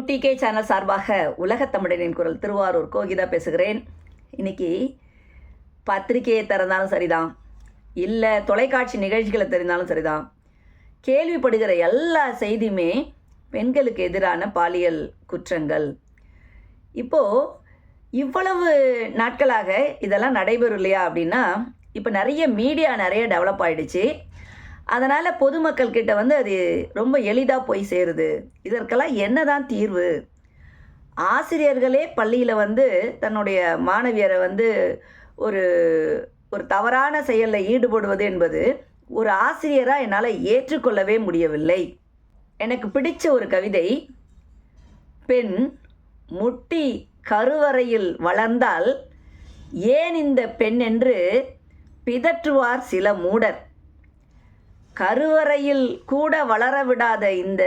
UDK channel சார்பாக உலகத் தமிழனின் குரல் திருவாரூர் கோகிதா பேசுகிறேன். இன்னைக்கு பத்திரிகையை திறந்தாலும் சரிதான். இல்லை தொலைக்காட்சி நிகழ்ச்சிகளை தெரிந்தாலும் சரிதான். கேள்விப்படுகிற எல்லா செய்தியுமே பெண்களுக்கு எதிரான பாலியல் குற்றங்கள். இப்போது இவ்வளவு நாட்களாக இதெல்லாம் நடைபெறும் இல்லையா அப்படின்னா இப்போ நிறைய மீடியா நிறைய டெவலப் ஆகிடுச்சு அதனால் பொதுமக்கள் கிட்ட வந்து அது ரொம்ப எளிதாக போய் சேருது. இதற்கெல்லாம் என்னதான் தீர்வு? ஆசிரியர்களே பள்ளியில் வந்து தன்னுடைய மாணவியரை வந்து ஒரு ஒரு தவறான செயலில் ஈடுபடுவது என்பது ஒரு ஆசிரியராக என்னால் ஏற்றுக்கொள்ளவே முடியவில்லை. எனக்கு பிடிச்ச ஒரு கவிதை பெண் முட்டி கருவறையில் வளர்ந்தால் ஏன் இந்த பெண் என்று பிதற்றுவார் சில மூடர்? கருவறையில் கூட வளர விடாத இந்த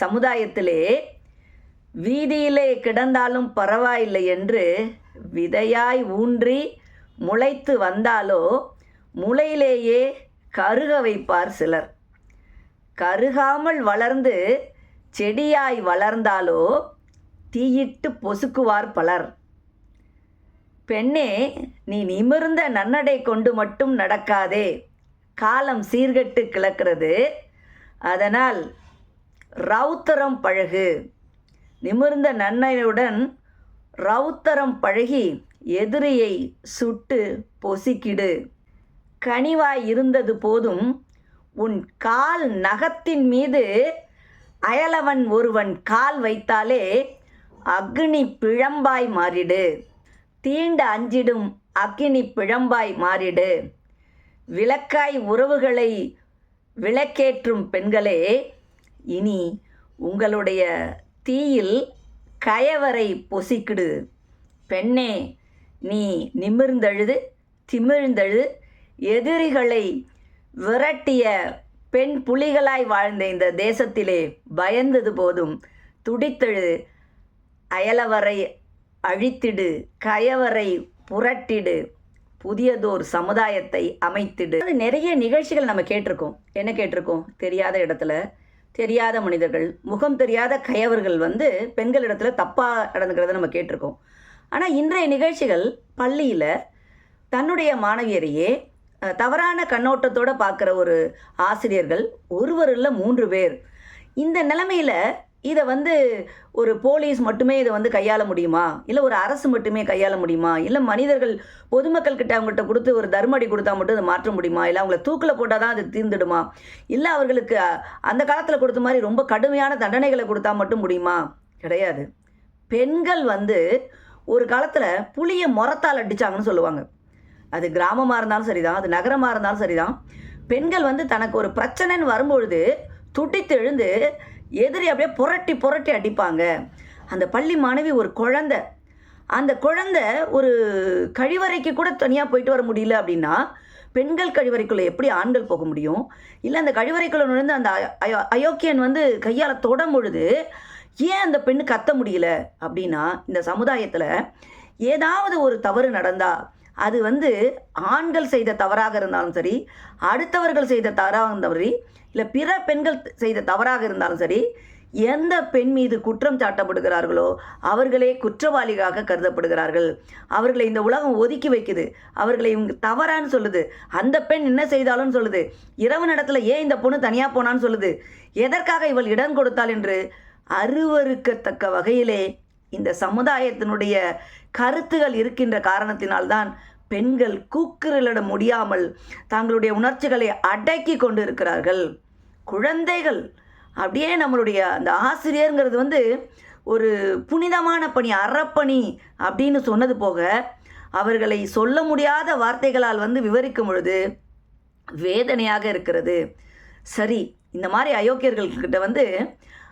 சமுதாயத்திலே வீதியிலே கிடந்தாலும் பரவாயில்லை என்று விதையாய் ஊன்றி முளைத்து வந்தாலோ முளையிலேயே கருக வைப்பார் சிலர். கருகாமல் வளர்ந்து செடியாய் வளர்ந்தாலோ தீயிட்டு பொசுக்குவார் பலர். பெண்ணே நீ நிமிர்ந்த நன்னடை கொண்டு மட்டும் நடக்காதே. காலம் சீர்கட்டு கிளக்கிறது. அதனால் ரௌத்தரம் பழகு. நிமிர்ந்த நன்னையுடன் ரௌத்தரம் பழகி எதிரியை சுட்டு பொசிக்கிடு. கனிவாய் இருந்தது போதும் உன் கால் நகத்தின் மீது அயலவன் ஒருவன் கால் வைத்தாலே அக்னி பிழம்பாய் மாறிடு. தீண்ட அஞ்சிடும் அக்னி பிழம்பாய் மாறிடு. விளக்காய் உறவுகளை விளக்கேற்றும் பெண்களே இனி உங்களுடைய தீயில் கயவரை பொசிக்கிடு. பெண்ணே நீ நிமிர்ந்தழுது திமிழ்ந்தழுது. எதிரிகளை விரட்டிய பெண் புலிகளாய் வாழ்ந்த இந்த தேசத்திலே பயந்தது போதும். துடித்தெழு அயலவரை அழித்திடு கயவரை புரட்டிடு. புதியதோர் சமுதாயத்தை அமைத்திடு. அது நிறைய நிகழ்ச்சிகள் நம்ம கேட்டிருக்கோம். என்ன கேட்டிருக்கோம்? தெரியாத இடத்துல தெரியாத மனிதர்கள் முகம் தெரியாத கயவர்கள் வந்து பெண்களிடத்துல தப்பாக நடந்துக்கிறத நம்ம கேட்டிருக்கோம். ஆனால் இன்றைய நிகழ்ச்சிகள் பள்ளியில் தன்னுடைய மாணவியரையே தவறான கண்ணோட்டத்தோட பார்க்குற ஒரு ஆசிரியர்கள் ஒருவர் இல்லை மூன்று பேர். இந்த நிலைமையில் இதை வந்து ஒரு போலீஸ் மட்டுமே இதை வந்து கையாள முடியுமா? இல்லை ஒரு அரசு மட்டுமே கையாள முடியுமா? இல்லை மனிதர்கள் பொதுமக்கள் கிட்ட அவங்கள்ட்ட கொடுத்து ஒரு தர்மடி கொடுத்தா மட்டும் அதை மாற்ற முடியுமா? இல்லை அவங்கள தூக்கில் போட்டால் தான் அது தீர்ந்துடுமா? இல்லை அவர்களுக்கு அந்த காலத்தில் கொடுத்த மாதிரி ரொம்ப கடுமையான தண்டனைகளை கொடுத்தா மட்டும் முடியுமா? கிடையாது. பெண்கள் வந்து ஒரு காலத்தில் புளியை முறத்தால் அடிச்சாங்கன்னு சொல்லுவாங்க. அது கிராமமாக இருந்தாலும் சரிதான் அது நகரமாக இருந்தாலும் சரிதான். பெண்கள் வந்து தனக்கு ஒரு பிரச்சனைன்னு வரும்பொழுது துடித்து எழுந்து எதிரி அப்படியே புரட்டி புரட்டி அடிப்பாங்க. அந்த பள்ளி மாணவி ஒரு குழந்த. அந்த குழந்த ஒரு கழிவறைக்கு கூட தனியாக போயிட்டு வர முடியல அப்படின்னா பெண்கள் கழிவறைக்குள்ளே எப்படி ஆண்கள் போக முடியும்? இல்லை அந்த கழிவறைக்குள்ளே நுழைந்து அந்த அயோ அயோக்கியன் வந்து கையால் தொடும் பொழுது ஏன் அந்த பெண்ணு கத்த முடியல? அப்படின்னா இந்த சமுதாயத்தில் ஏதாவது ஒரு தவறு நடந்தால் அது வந்து ஆண்கள் செய்த தவறாக இருந்தாலும் சரி அடுத்தவர்கள் செய்த தவறாக இருந்தாலும் சரி இல்லை பிற பெண்கள் செய்த தவறாக இருந்தாலும் சரி எந்த பெண் மீது குற்றம் சாட்டப்படுகிறார்களோ அவர்களே குற்றவாளிகளாக கருதப்படுகிறார்கள். அவர்களை இந்த உலகம் ஒதுக்கி வைக்குது. அவர்களை இவங்க தவறான்னு சொல்லுது. அந்த பெண் என்ன செய்தாலும் சொல்லுது. இரவு நேரத்தில் ஏன் இந்த பொண்ணு தனியாக போனான்னு சொல்லுது. எதற்காக இவள் இடம் கொடுத்தாள் என்று அருவறுக்கத்தக்க வகையிலே இந்த சமுதாயத்தினுடைய கருத்துகள் இருக்கின்ற காரணத்தினால்தான் பெண்கள் கூக்குரலிட முடியாமல் தங்களுடைய உணர்ச்சிகளை அடக்கி கொண்டு இருக்கிறார்கள் குழந்தைகள் அப்படியே நம்மளுடைய அந்த ஆசிரியருங்கிறது வந்து ஒரு புனிதமான பணி அறப்பணி அப்படின்னு சொன்னது போக அவர்களை சொல்ல முடியாத வார்த்தைகளால் வந்து விவரிக்கும் பொழுது வேதனையாக இருக்கிறது. சரி இந்த மாதிரி அயோக்கியர்கள்கிட்ட வந்து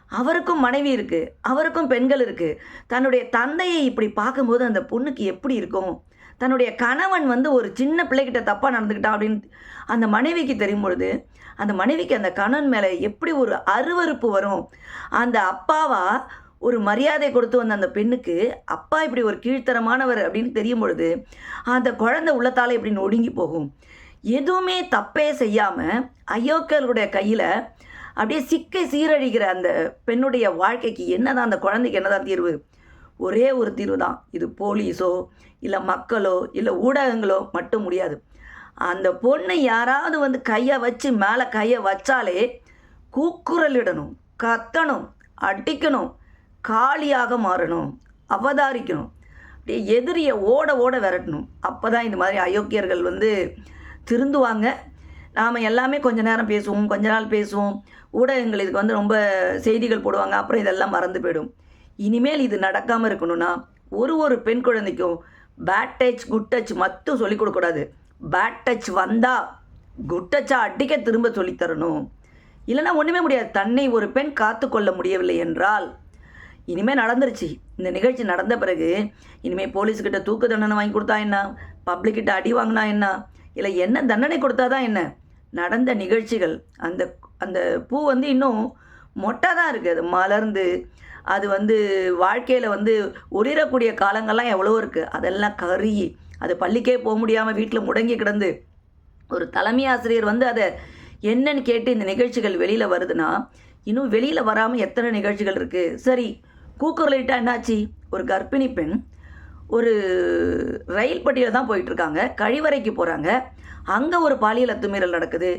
அவருக்கும் மனைவி இருக்குது அவருக்கும் பெண்கள் இருக்குது தன்னுடைய தந்தையை இப்படி பார்க்கும்போது அந்த பொண்ணுக்கு எப்படி இருக்கும்? தன்னுடைய கணவன் வந்து ஒரு சின்ன பிள்ளைகிட்ட தப்பாக நடந்துக்கிட்டான் அப்படின்னு அந்த மனைவிக்கு தெரியும் பொழுது அந்த மனைவிக்கு அந்த கணவன் மேலே எப்படி ஒரு அருவருப்பு வரும்? அந்த அப்பாவா ஒரு மரியாதை கொடுத்து வந்த அந்த பெண்ணுக்கு அப்பா இப்படி ஒரு கீழ்த்தரமானவர் அப்படின்னு தெரியும் பொழுது அந்த குழந்தை உள்ளத்தால் இப்படி ஒடுங்கி போகும். எதுவுமே தப்பே செய்யாமல் அயோக்கியர்களுடைய கையில் அப்படியே சிக்கை சீரழிகிற அந்த பெண்ணுடைய வாழ்க்கைக்கு என்னதான் அந்த குழந்தைக்கு என்னதான் தீர்வு? ஒரே ஒரு தீர்வு தான் இது போலீஸோ இல்லை மக்களோ இல்லை ஊடகங்களோ மட்டும் முடியாது. அந்த பொண்ணை யாராவது வந்து கையை வச்சு மேலே கையை வச்சாலே கூக்குரலிடணும் கத்தணும் அடிக்கணும் காலியாக மாறணும் அவதாரிக்கணும். அப்படியே எதிரியை ஓட ஓட விரட்டணும். அப்போ தான் இந்த மாதிரி அயோக்கியர்கள் வந்து திருந்துவாங்க. நாம் எல்லாமே கொஞ்ச நேரம் பேசுவோம் கொஞ்ச நாள் பேசுவோம். ஊடகங்கள் இதுக்கு வந்து ரொம்ப செய்திகள் போடுவாங்க அப்புறம் இதெல்லாம் மறந்து போயிடும். இனிமேல் இது நடக்காமல் இருக்கணும்னா ஒரு ஒரு பெண் குழந்தைக்கும் பேட் டச் குட் டச் மட்டும் சொல்லிக் கொடுக்கக்கூடாது பேட் டச் வந்தால் குட் டச்சாக அடிக்க திரும்ப சொல்லித்தரணும் இல்லைன்னா ஒன்றுமே முடியாது. தன்னை ஒரு பெண் காத்து கொள்ள முடியவில்லை என்றால் இனிமேல் நடந்துருச்சு. இந்த நிகழ்ச்சி நடந்த பிறகு இனிமேல் போலீஸ்கிட்ட தூக்கு தண்டனை வாங்கி கொடுத்தா என்ன? பப்ளிக்கிட்ட அடி வாங்கினா என்ன? இல்லை என்ன தண்டனை கொடுத்தா தான் என்ன? நடந்த நிகழ்ச்சிகள். அந்த அந்த பூ வந்து இன்னும் மொட்டை தான் இருக்குது அது மலர்ந்து அது வந்து வாழ்க்கையில் வந்து ஒளிரக்கூடிய காலங்கள்லாம் எவ்வளோ இருக்குது அதெல்லாம் கருகி அது பள்ளிக்கே போக முடியாமல் வீட்டில் முடங்கி கிடந்து ஒரு தலைமை ஆசிரியர் வந்து அதை என்னன்னு கேட்டு இந்த நிகழ்ச்சிகள் வெளியில் வருதுன்னா இன்னும் வெளியில் வராமல் எத்தனை நிகழ்ச்சிகள் இருக்குது சரி கூக்குரலிட்டா என்னாச்சு? ஒரு கர்ப்பிணி பெண் ஒரு ரயில் பட்டியில் தான் போயிட்டுருக்காங்க. கழிவறைக்கு போகிறாங்க அங்கே ஒரு பாலியல் அத்துமீறல் நடக்குது.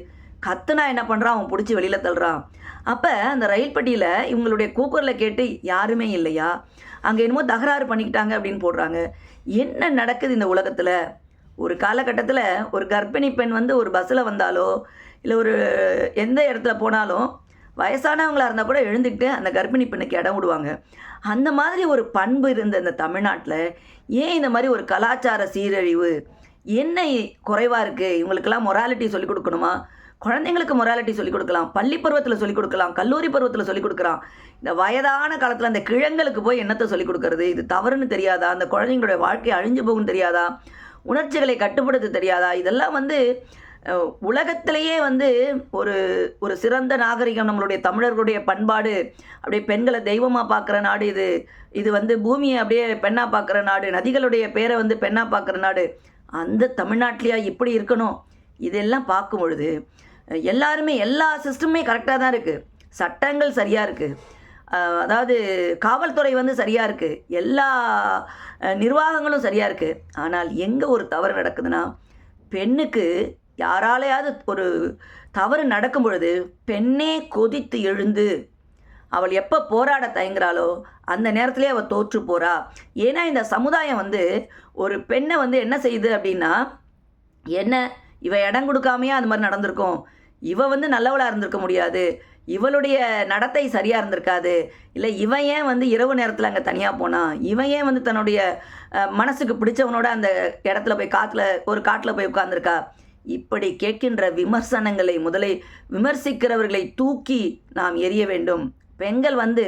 கத்துனா என்ன பண்ணுறான் அவன் பிடிச்சி வெளியில் தள்ளுறான். அப்போ அந்த ரயில் பட்டியில் இவங்களுடைய கூக்கரில் கேட்டு யாருமே இல்லையா? அங்கே என்னமோ தகராறு பண்ணிக்கிட்டாங்க அப்படின்னு போடுறாங்க. என்ன நடக்குது இந்த உலகத்தில்? ஒரு காலகட்டத்தில் ஒரு கர்ப்பிணி பெண் வந்து ஒரு பஸ்ஸில் வந்தாலோ இல்லை ஒரு எந்த இடத்துல போனாலும் வயசானவங்களாக இருந்தால் கூட எழுந்துக்கிட்டு அந்த கர்ப்பிணி பெண்ணுக்கு இடம் விடுவாங்க. அந்த மாதிரி ஒரு பண்பு இருந்த இந்த தமிழ்நாட்டில் ஏன் இந்த மாதிரி ஒரு கலாச்சார சீரழிவு? என்ன குறைவாக இருக்குது இவங்களுக்கெல்லாம் மொராலிட்டி சொல்லிக் கொடுக்கணுமா? குழந்தைங்களுக்கு மொராலிட்டி சொல்லிக் கொடுக்கலாம். பள்ளி பருவத்தில் சொல்லிக் கொடுக்கலாம். கல்லூரி பருவத்தில் சொல்லிக் கொடுக்குறான் இந்த வயதான காலத்தில் அந்த கிழங்களுக்கு போய் என்னத்தை சொல்லிக் கொடுக்கறது? இது தவறுன்னு தெரியாதா? அந்த குழந்தைங்களுடைய வாழ்க்கை அழிஞ்சு போகும்னு தெரியாதா? உணர்ச்சிகளை கட்டுப்படுத்த தெரியாதா? இதெல்லாம் வந்து உலகத்திலேயே வந்து ஒரு ஒரு சிறந்த நாகரிகம் நம்மளுடைய தமிழர்களுடைய பண்பாடு அப்படியே பெண்களை தெய்வமாக பார்க்குற நாடு இது. இது வந்து பூமியை அப்படியே பெண்ணாக பார்க்குற நாடு நதிகளுடைய பேரை வந்து பெண்ணாக பார்க்குற நாடு. அந்த தமிழ்நாட்டிலையா இப்படி இருக்கணும்? இதெல்லாம் பார்க்கும் பொழுது எல்லாருமே எல்லா சிஸ்டமுமே கரெக்டாக தான் இருக்குது சட்டங்கள் சரியாக இருக்குது அதாவது காவல்துறை வந்து சரியாக இருக்குது எல்லா நிர்வாகங்களும் சரியாக இருக்குது ஆனால் எங்கே ஒரு தவறு நடக்குதுன்னா பெண்ணுக்கு யாராலையாவது ஒரு தவறு நடக்கும் பொழுது பெண்ணே கொதித்து எழுந்து அவள் எப்போ போராட தயங்குறாளோ அந்த நேரத்திலே அவள் தோற்று போகிறா ஏன்னா இந்த சமுதாயம் வந்து ஒரு பெண்ணை வந்து என்ன செய்யுது அப்படின்னா என்ன இவ இடம் கொடுக்காமையே அது மாதிரி நடந்திருக்கும்? இவ வந்து நல்லவளாக இருந்திருக்க முடியாது. இவளுடைய நடத்தை சரியாக இருந்திருக்காது. இல்லை இவன் ஏன் வந்து இரவு நேரத்தில் அங்கே தனியாக போனான் இவன் ஏன் வந்து தன்னுடைய மனசுக்கு பிடிச்சவனோட அந்த இடத்துல போய் காற்றுல ஒரு காட்டில் போய் உட்காந்துருக்கா இப்படி கேட்கின்ற விமர்சனங்களை முதலை விமர்சிக்கிறவர்களை தூக்கி நாம் எரிய வேண்டும். பெண்கள் வந்து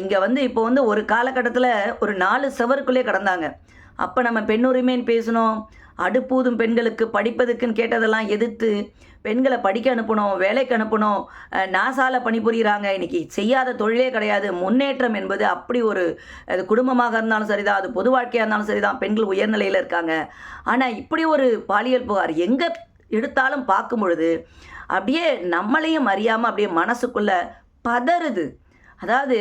இங்கே வந்து இப்போ வந்து ஒரு காலகட்டத்தில் ஒரு நாலு செவருக்குள்ளே கடந்தாங்க. அப்போ நம்ம பெண்ணுரிமைன்னு பேசணும் அடுப்பூதும் பெண்களுக்கு படிப்பதுக்குன்னு கேட்டதெல்லாம் எதிர்த்து பெண்களை படிக்க அனுப்பணும் வேலைக்கு அனுப்பணும் அஹ், நாசால பணிபுரிகிறாங்க இன்னைக்கு செய்யாத தொழிலே கிடையாது. முன்னேற்றம் என்பது அப்படி ஒரு அது குடும்பமாக இருந்தாலும் சரிதான் அது பொது வாழ்க்கையாக இருந்தாலும் சரிதான். பெண்கள் உயர்நிலையில் இருக்காங்க. ஆனால் இப்படி ஒரு பாலியல் புகார் எங்கே எடுத்தாலும் பார்க்கும் பொழுது அப்படியே நம்மளையும் அறியாமல் அப்படியே மனசுக்குள்ளே பதறுது. அதாவது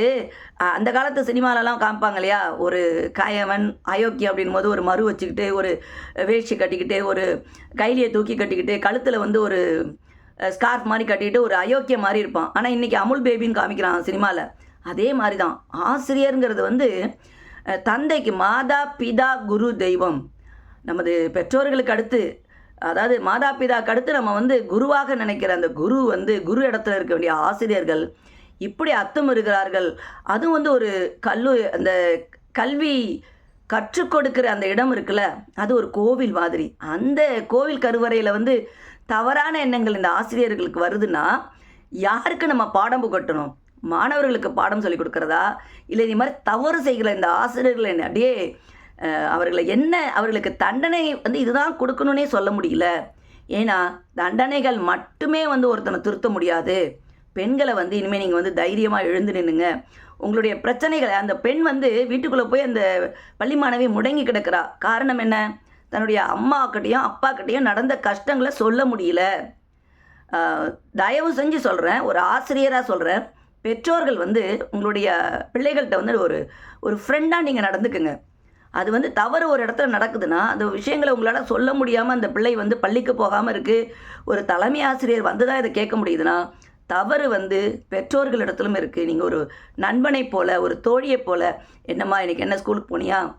அந்த காலத்து சினிமாலலாம் காமிப்பாங்க இல்லையா ஒரு காயவன் அயோக்கியம் அப்படின் போது ஒரு மறு வச்சுக்கிட்டு ஒரு வேஷ்டி கட்டிக்கிட்டு ஒரு கைலியை தூக்கி கட்டிக்கிட்டு கழுத்தில் வந்து ஒரு ஸ்கார்ஃப் மாதிரி கட்டிக்கிட்டு ஒரு அயோக்கியம் மாதிரி இருப்பான். ஆனால் இன்றைக்கி அமுல் பேபின்னு காமிக்கிறான் சினிமாவில் அதே மாதிரி தான் ஆசிரியருங்கிறது வந்து தந்தைக்கு மாதா பிதா குரு தெய்வம். நமது பெற்றோர்களுக்கு அடுத்து அதாவது மாதா பிதாக்கு அடுத்து நம்ம வந்து குருவாக நினைக்கிற அந்த குரு வந்து குரு இடத்துல இருக்க வேண்டிய ஆசிரியர்கள் இப்படி அர்த்தம் இருக்கிறார்கள் அதுவும் வந்து ஒரு கல்லு அந்த கல்வி கற்றுக் கொடுக்கிற அந்த இடம் இருக்குல்ல அது ஒரு கோவில் மாதிரி. அந்த கோவில் கருவறையில் வந்து தவறான எண்ணங்கள் இந்த ஆசிரியர்களுக்கு வருதுன்னா யாருக்கு நம்ம பாடம் புகட்டணும்? மாணவர்களுக்கு பாடம் சொல்லிக் கொடுக்குறதா? இல்லை இது மாதிரி தவறு செய்கிற இந்த ஆசிரியர்களை என்ன அப்படியே அவர்களை என்ன அவர்களுக்கு தண்டனை வந்து இதுதான் கொடுக்கணுன்னே சொல்ல முடியல. ஏன்னா தண்டனைகள் மட்டுமே வந்து ஒருத்தனை திருத்த முடியாது. பெண்களை வந்து இனிமேல் நீங்கள் வந்து தைரியமாக எழுந்து நின்னுங்க. உங்களுடைய பிரச்சனைகளை அந்த பெண் வந்து வீட்டுக்குள்ளே போய் அந்த பள்ளி மாணவி முடங்கி கிடக்கிறா. காரணம் என்ன? தன்னுடைய அம்மாக்கிட்டேயும் அப்பாக்கிட்டேயும் நடந்த கஷ்டங்களை சொல்ல முடியல. தயவு செஞ்சு சொல்கிறேன் ஒரு ஆசிரியராக சொல்கிறேன் பெற்றோர்கள் வந்து உங்களுடைய பிள்ளைகள்கிட்ட வந்து ஒரு ஒரு ஃப்ரெண்டாக நீங்கள் நடந்துக்குங்க. அது வந்து தவறு ஒரு இடத்துல நடக்குதுன்னா அந்த விஷயங்களை உங்களால் சொல்ல முடியாமல் அந்த பிள்ளை வந்து பள்ளிக்கு போகாமல் இருக்குது ஒரு தலைமை ஆசிரியர் வந்து தான் இதை கேட்க முடியுதுன்னா தவறு வந்து பெற்றோர்களிடத்திலும் இருக்குது நீங்கள் ஒரு நண்பனை போல் ஒரு தோழியை போல் என்னம்மா எனக்கு என்ன ஸ்கூலுக்கு போனியா?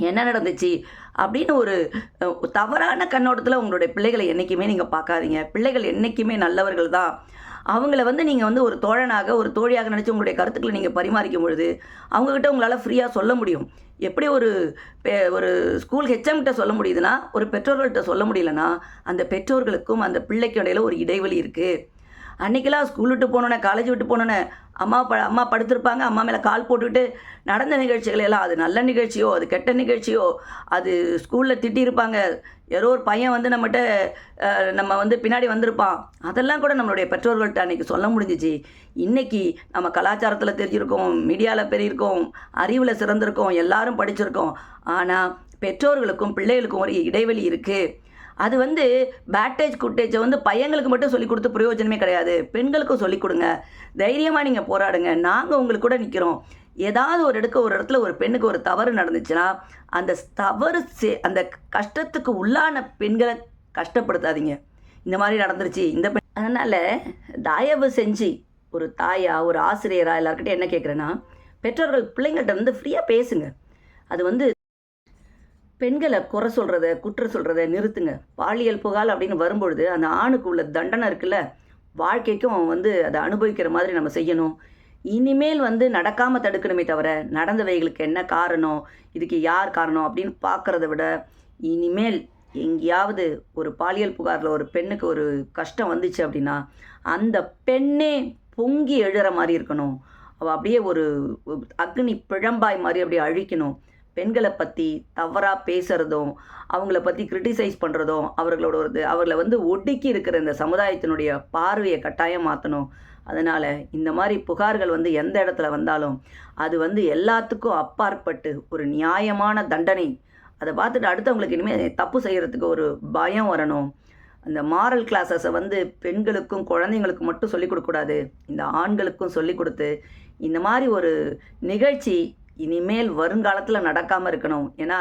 என்ன நடந்துச்சு? அப்படின்னு ஒரு தவறான கண்ணோட்டத்தில் உங்களுடைய பிள்ளைகளை என்றைக்குமே நீங்கள் பார்க்காதீங்க. பிள்ளைகள் என்றைக்குமே நல்லவர்கள் தான். அவங்கள வந்து நீங்கள் வந்து ஒரு தோழனாக ஒரு தோழியாக நினச்சி உங்களுடைய கருத்துக்களை நீங்கள் பரிமாறிக்கும் பொழுது அவங்கக்கிட்ட உங்களால் ஃப்ரீயாக சொல்ல முடியும். எப்படி ஒரு பெ- ஒரு ஸ்கூல் ஹெச்எம் கிட்ட சொல்ல முடியுதுன்னா ஒரு பெற்றோர்கள்கிட்ட சொல்ல முடியலன்னா அந்த பெற்றோர்களுக்கும் அந்த பிள்ளைக்கு இடையில ஒரு இடைவெளி இருக்குது அன்றைக்கெல்லாம் ஸ்கூல் விட்டு போனோன்னே காலேஜ் விட்டு போனோன்னே அம்மா ப அம்மா படுத்திருப்பாங்க அம்மா மேலே கால் போட்டுக்கிட்டு நடந்த நிகழ்ச்சிகள் எல்லாம் அது நல்ல நிகழ்ச்சியோ அது கெட்ட நிகழ்ச்சியோ அது ஸ்கூலில் திட்டியிருப்பாங்க யாரோ ஒரு பையன் வந்து நம்மகிட்ட நம்ம வந்து பின்னாடி வந்திருப்பான். அதெல்லாம் கூட நம்மளுடைய பெற்றோர்கள்ட்ட அன்றைக்கி சொல்ல முடிஞ்சிச்சு. இன்றைக்கி நம்ம கலாச்சாரத்தில் தெரிஞ்சிருக்கோம் மீடியாவில் பெரியிருக்கோம் அறிவில் சிறந்திருக்கோம் எல்லாரும் படிச்சிருக்கோம். ஆனால் பெற்றோர்களுக்கும் பிள்ளைகளுக்கும் ஒரு இடைவெளி இருக்குது அது வந்து பேட்டேஜ் குட்டேஜை வந்து பையங்களுக்கு மட்டும் சொல்லிக் கொடுத்து பிரயோஜனமே கிடையாது. பெண்களுக்கும் சொல்லிக் கொடுங்க. தைரியமாக நீங்கள் போராடுங்க. நாங்கள் உங்களுக்கு கூட நிற்கிறோம் ஏதாவது ஒரு இடக்க ஒரு இடத்துல ஒரு பெண்ணுக்கு ஒரு தவறு நடந்துச்சுன்னா அந்த தவறு சே- அந்த கஷ்டத்துக்கு உள்ளான பெண்களை கஷ்டப்படுத்தாதீங்க. இந்த மாதிரி நடந்துருச்சு. இந்த பெண் அதனால் தயவு செஞ்சு ஒரு தாயா ஒரு ஆசிரியரா எல்லாருக்கிட்டையும் என்ன கேட்குறேன்னா பெற்றோர்கள் பிள்ளைங்கள்ட்ட வந்து ஃப்ரீயாக பேசுங்க. அது வந்து பெண்களை குறை சொல்கிறத குற்றம் சொல்கிறத நிறுத்துங்க. பாலியல் புகார் அப்படின்னு வரும்பொழுது அந்த ஆணுக்கு உள்ள தண்டனை இருக்குல்ல வாழ்க்கைக்கும் அவன் வந்து அதை அனுபவிக்கிற மாதிரி நம்ம செய்யணும். இனிமேல் வந்து நடக்காமல் தடுக்கணுமே தவிர நடந்தவைகளுக்கு என்ன காரணம் இதுக்கு யார் காரணம் அப்படின்னு பார்க்குறத விட இனிமேல் எங்கேயாவது ஒரு பாலியல் புகாரில் ஒரு பெண்ணுக்கு ஒரு கஷ்டம் வந்துச்சு அப்படின்னா அந்த பெண்ணே பொங்கி எழுற மாதிரி இருக்கணும். அவள் அப்படியே ஒரு அக்னி பிழம்பாய் மாதிரி அப்படியே அழிக்கணும். பெண்களை பற்றி தவறாக பேசுகிறதும் அவங்கள பற்றி கிரிட்டிசைஸ் பண்ணுறதும் அவர்களோட ஒரு அவர்களை வந்து ஒடுக்கி இருக்கிற இந்த சமுதாயத்தினுடைய பார்வையை கட்டாயம் மாற்றணும் அதனால் இந்த மாதிரி புகார்கள் வந்து எந்த இடத்துல வந்தாலும் அது வந்து எல்லாத்துக்கும் அப்பாற்பட்டு ஒரு நியாயமான தண்டனை. அதை பார்த்துட்டு அடுத்தவங்களுக்கு இனிமேல் தப்பு செய்கிறதுக்கு ஒரு பயம் வரணும். அந்த மாரல் கிளாஸஸை வந்து பெண்களுக்கும் குழந்தைங்களுக்கும் மட்டும் சொல்லிக் கொடுக்கக்கூடாது இந்த ஆண்களுக்கும் சொல்லிக் கொடுத்து இந்த மாதிரி ஒரு நிகழ்ச்சி இனிமேல் வருங்காலத்தில் நடக்காமல் இருக்கணும். ஏன்னா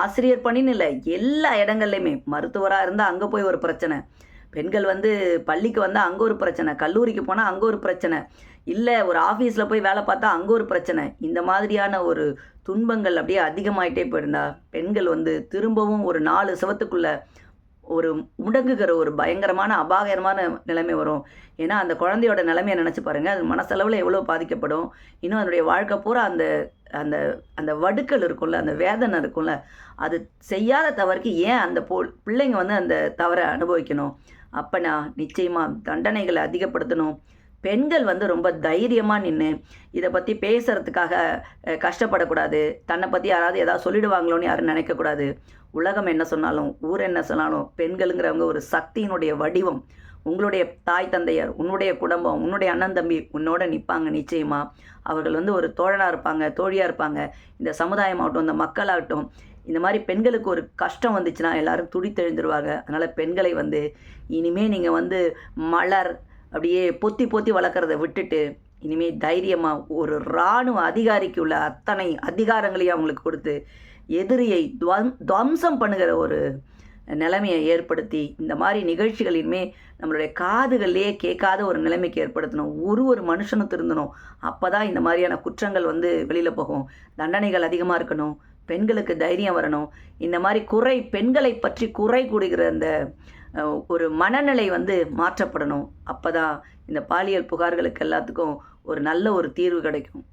ஆசிரியர் பணின்னு இல்லை எல்லா இடங்கள்லையுமே. மருத்துவராக இருந்தால் அங்கே போய் ஒரு பிரச்சனை. பெண்கள் வந்து பள்ளிக்கு வந்தால் அங்கே ஒரு பிரச்சனை. கல்லூரிக்கு போனால் அங்கே ஒரு பிரச்சனை. இல்லை ஒரு ஆஃபீஸில் போய் வேலை பார்த்தா அங்கே ஒரு பிரச்சனை. இந்த மாதிரியான ஒரு துன்பங்கள் அப்படியே அதிகமாயிட்டே போயிருந்தா பெண்கள் வந்து திரும்பவும் ஒரு நாலு சிவத்துக்குள்ளே ஒரு முடங்குகிற ஒரு பயங்கரமான அபாயகரமான நிலைமை வரும். ஏன்னா அந்த குழந்தையோட நிலைமையை நினச்சி பாருங்கள் அது மனசளவில் எவ்வளோ பாதிக்கப்படும். இன்னும் அதனுடைய வாழ்க்கை பூரா அந்த அந்த அந்த வடுக்கள் இருக்கும்ல அந்த வேதனை இருக்கும்ல அது செய்யாத தவறுக்கு ஏன் அந்த போ பிள்ளைங்க வந்து அந்த தவறை அனுபவிக்கணும்? அப்போனா நிச்சயமாக தண்டனைகளை அதிகப்படுத்தணும். பெண்கள் வந்து ரொம்ப தைரியமாக நின்று இதை பற்றி பேசுகிறதுக்காக கஷ்டப்படக்கூடாது. தன்னை பற்றி யாராவது ஏதாவது சொல்லிடுவாங்களோன்னு யாரும் நினைக்கக்கூடாது. உலகம் என்ன சொன்னாலும் ஊர் என்ன சொன்னாலும் பெண்களுங்கிறவங்க ஒரு சக்தியினுடைய வடிவம். உங்களுடைய தாய் தந்தையர் உன்னுடைய குடும்பம் உன்னுடைய அண்ணன் தம்பி உன்னோட நிற்பாங்க நிச்சயமாக அவர்கள் வந்து ஒரு தோழனாக இருப்பாங்க தோழியாக இருப்பாங்க. இந்த சமுதாயமாகட்டும் இந்த மக்களாகட்டும் இந்த மாதிரி பெண்களுக்கு ஒரு கஷ்டம் வந்துச்சுன்னா எல்லாரும் துடித்தெழுந்துருவாங்க. அதனால் பெண்களை வந்து இனிமேல் நீங்கள் வந்து மலர் அப்படியே பொத்தி பொத்தி வளர்க்குறத விட்டுட்டு இனிமேல் தைரியமாக ஒரு இராணுவ அதிகாரிக்கு உள்ள அத்தனை அதிகாரங்களையும் அவங்களுக்கு கொடுத்து எதிரியை துவம் துவம்சம் பண்ணுகிற ஒரு நிலைமையை ஏற்படுத்தி இந்த மாதிரி நிகழ்ச்சிகளின்மே நம்மளுடைய காதுகள்லேயே கேட்காத ஒரு நிலைமைக்கு ஏற்படுத்தணும். ஒரு ஒரு மனுஷனும் திருந்தணும். அப்போ தான் இந்த மாதிரியான குற்றங்கள் வந்து வெளியில் போகும். தண்டனைகள் அதிகமாக இருக்கணும். பெண்களுக்கு தைரியம் வரணும். இந்த மாதிரி குறை பெண்களை பற்றி குறை கூடுகிற அந்த ஒரு மனநிலை வந்து மாற்றப்படணும். அப்போ தான் இந்த பாலியல் புகார்களுக்கு எல்லாத்துக்கும் ஒரு நல்ல ஒரு தீர்வு கிடைக்கும்.